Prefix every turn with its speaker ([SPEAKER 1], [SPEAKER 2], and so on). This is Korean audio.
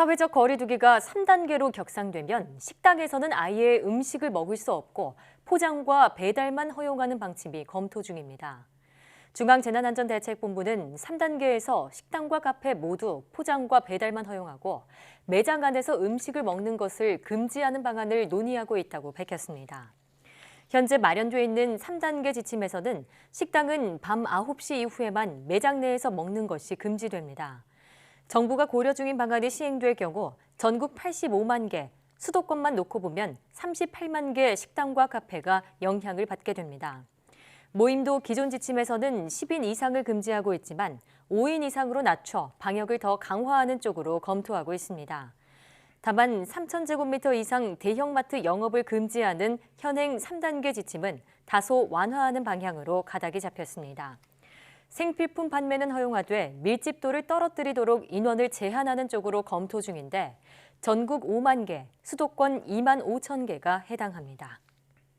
[SPEAKER 1] 사회적 거리두기가 3단계로 격상되면 식당에서는 아예 음식을 먹을 수 없고 포장과 배달만 허용하는 방침이 검토 중입니다. 중앙재난안전대책본부는 3단계에서 식당과 카페 모두 포장과 배달만 허용하고 매장 안에서 음식을 먹는 것을 금지하는 방안을 논의하고 있다고 밝혔습니다. 현재 마련돼 있는 3단계 지침에서는 식당은 밤 9시 이후에만 매장 내에서 먹는 것이 금지됩니다. 정부가 고려 중인 방안이 시행될 경우 전국 85만 개, 수도권만 놓고 보면 38만 개 식당과 카페가 영향을 받게 됩니다. 모임도 기존 지침에서는 10인 이상을 금지하고 있지만 5인 이상으로 낮춰 방역을 더 강화하는 쪽으로 검토하고 있습니다. 다만 3,000제곱미터 이상 대형마트 영업을 금지하는 현행 3단계 지침은 다소 완화하는 방향으로 가닥이 잡혔습니다. 생필품 판매는 허용하되 밀집도를 떨어뜨리도록 인원을 제한하는 쪽으로 검토 중인데 전국 5만 개, 수도권 2만 5천 개가 해당합니다.